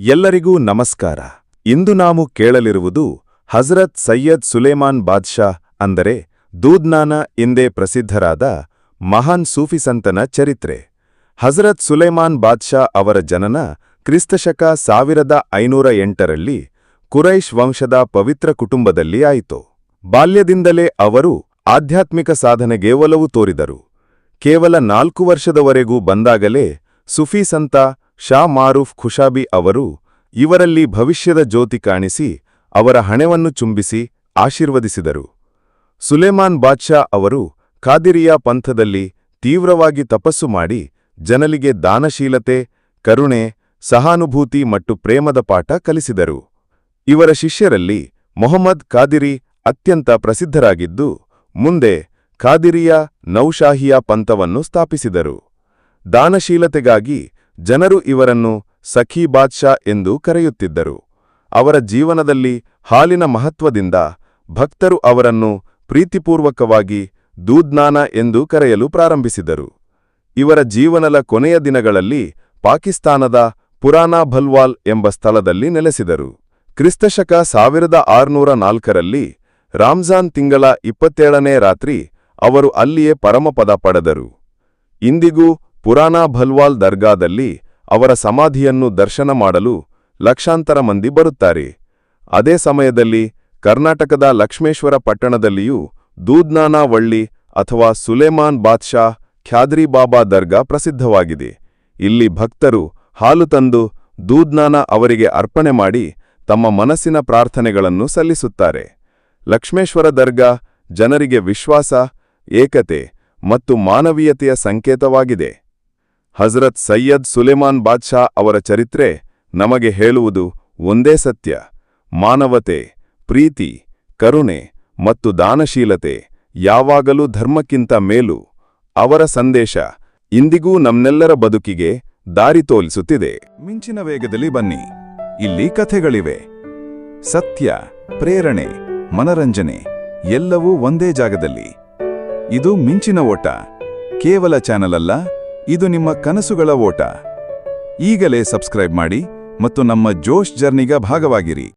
ಎಲ್ಲರಿಗೂ ನಮಸ್ಕಾರ. ಇಂದು ನಾವು ಕೇಳಲಿರುವುದು ಹಜರತ್ ಸೈಯದ್ ಸುಲೇಮಾನ್ ಬಾದ್ಶಾ ಅಂದರೆ ದೂದ್ನಾನ ಎಂದೇ ಪ್ರಸಿದ್ಧರಾದ ಮಹಾನ್ ಸೂಫಿಸಂತನ ಚರಿತ್ರೆ. ಹಜರತ್ ಸುಲೇಮಾನ್ ಬಾದ್ಶಾ ಅವರ ಜನನ ಕ್ರಿಸ್ತಶಕ ಸಾವಿರದ ಐನೂರ ಎಂಟರಲ್ಲಿ ಕುರೈಶ್ ವಂಶದ ಪವಿತ್ರ ಕುಟುಂಬದಲ್ಲಿ ಆಯಿತು. ಬಾಲ್ಯದಿಂದಲೇ ಅವರು ಆಧ್ಯಾತ್ಮಿಕ ಸಾಧನೆಗೆ ಒಲವು ತೋರಿದರು. ಕೇವಲ ನಾಲ್ಕು ವರ್ಷದವರೆಗೂ ಬಂದಾಗಲೇ ಸುಫಿ ಸಂತ ಶಾ ಮಾರೂಫ್ ಖುಷಾಬಿ ಅವರು ಇವರಲ್ಲಿ ಭವಿಷ್ಯದ ಜ್ಯೋತಿ ಕಾಣಿಸಿ ಅವರ ಹಣೆವನ್ನು ಚುಂಬಿಸಿ ಆಶೀರ್ವದಿಸಿದರು. ಸುಲೇಮಾನ್ ಬಾದ್ಶಾ ಅವರು ಖಾದಿರಿಯಾ ಪಂಥದಲ್ಲಿ ತೀವ್ರವಾಗಿ ತಪಸ್ಸು ಮಾಡಿ ಜನರಿಗೆ ದಾನಶೀಲತೆ, ಕರುಣೆ, ಸಹಾನುಭೂತಿ ಮತ್ತು ಪ್ರೇಮದ ಪಾಠ ಕಲಿಸಿದರು. ಇವರ ಶಿಷ್ಯರಲ್ಲಿ ಮೊಹಮ್ಮದ್ ಖಾದಿರಿ ಅತ್ಯಂತ ಪ್ರಸಿದ್ಧರಾಗಿದ್ದು, ಮುಂದೆ ಖಾದಿರಿಯಾ ನೌಶಾಹಿಯಾ ಪಂಥವನ್ನು ಸ್ಥಾಪಿಸಿದರು. ದಾನಶೀಲತೆಗಾಗಿ ಜನರು ಇವರನ್ನು ಸಖಿ ಬಾದ್ಶಾ ಎಂದು ಕರೆಯುತ್ತಿದ್ದರು. ಅವರ ಜೀವನದಲ್ಲಿ ಹಾಲಿನ ಮಹತ್ವದಿಂದ ಭಕ್ತರು ಅವರನ್ನು ಪ್ರೀತಿಪೂರ್ವಕವಾಗಿ ದೂದ್ನಾನ ಎಂದು ಕರೆಯಲು ಪ್ರಾರಂಭಿಸಿದರು. ಇವರ ಜೀವನದ ಕೊನೆಯ ದಿನಗಳಲ್ಲಿ ಪಾಕಿಸ್ತಾನದ ಪುರಾನಾ ಭಲ್ವಾಲ್ ಎಂಬ ಸ್ಥಳದಲ್ಲಿ ನೆಲೆಸಿದರು. ಕ್ರಿಸ್ತಶಕ ಸಾವಿರದ ಆರುನೂರ ನಾಲ್ಕರಲ್ಲಿ ರಾಮ್ಜಾನ್ ತಿಂಗಳ ಇಪ್ಪತ್ತೇಳನೇ ರಾತ್ರಿ ಅವರು ಅಲ್ಲಿಯೇ ಪರಮಪದ ಪಡೆದರು. ಇಂದಿಗೂ ಪುರಾನಾ ಭಲ್ವಾಲ್ ದರ್ಗಾದಲ್ಲಿ ಅವರ ಸಮಾಧಿಯನ್ನು ದರ್ಶನ ಮಾಡಲು ಲಕ್ಷಾಂತರ ಮಂದಿ ಬರುತ್ತಾರೆ. ಅದೇ ಸಮಯದಲ್ಲಿ ಕರ್ನಾಟಕದ ಲಕ್ಷ್ಮೇಶ್ವರ ಪಟ್ಟಣದಲ್ಲಿಯೂ ದೂದ್ನಾನಾ ವಳ್ಳಿ ಅಥವಾ ಸುಲೇಮಾನ್ ಬಾದ್ಶಾ ಖ್ಯಾದ್ರಿ ಬಾಬಾ ದರ್ಗಾ ಪ್ರಸಿದ್ಧವಾಗಿದೆ. ಇಲ್ಲಿ ಭಕ್ತರು ಹಾಲು ತಂದು ದೂದ್ನಾನ ಅವರಿಗೆ ಅರ್ಪಣೆ ಮಾಡಿ ತಮ್ಮ ಮನಸ್ಸಿನ ಪ್ರಾರ್ಥನೆಗಳನ್ನು ಸಲ್ಲಿಸುತ್ತಾರೆ. ಲಕ್ಷ್ಮೇಶ್ವರ ದರ್ಗಾ ಜನರಿಗೆ ವಿಶ್ವಾಸ, ಏಕತೆ ಮತ್ತು ಮಾನವೀಯತೆಯ ಸಂಕೇತವಾಗಿದೆ. ಹಜರತ್ ಸೈಯದ್ ಸುಲೇಮಾನ್ ಬಾದ್ಶಾ ಅವರ ಚರಿತ್ರೆ ನಮಗೆ ಹೇಳುವುದು ಒಂದೇ ಸತ್ಯ. ಮಾನವತೆ, ಪ್ರೀತಿ, ಕರುಣೆ ಮತ್ತು ದಾನಶೀಲತೆ ಯಾವಾಗಲೂ ಧರ್ಮಕ್ಕಿಂತ ಮೇಲು ಅವರ ಸಂದೇಶ ಇಂದಿಗೂ ನಮ್ಮೆಲ್ಲರ ಬದುಕಿಗೆ ದಾರಿ ತೋಲಿಸುತ್ತಿದೆ ಮಿಂಚಿನ ವೇಗದಲ್ಲಿ ಬನ್ನಿ. ಇಲ್ಲಿ ಕಥೆಗಳಿವೆ. ಸತ್ಯ, ಪ್ರೇರಣೆ, ಮನರಂಜನೆ ಎಲ್ಲವೂ ಒಂದೇ ಜಾಗದಲ್ಲಿ. ಇದು ಮಿಂಚಿನ ಓಟ. ಕೇವಲ ಚಾನಲ್ ಅಲ್ಲ ಇದು ನಿಮ್ಮ ಕನಸುಗಳ ಓಟ. ಈಗಲೇ ಸಬ್ಸ್ಕ್ರೈಬ್ ಮಾಡಿ ಮತ್ತು ನಮ್ಮ ಜೋಶ್ ಜರ್ನಿಗ ಭಾಗವಾಗಿರಿ.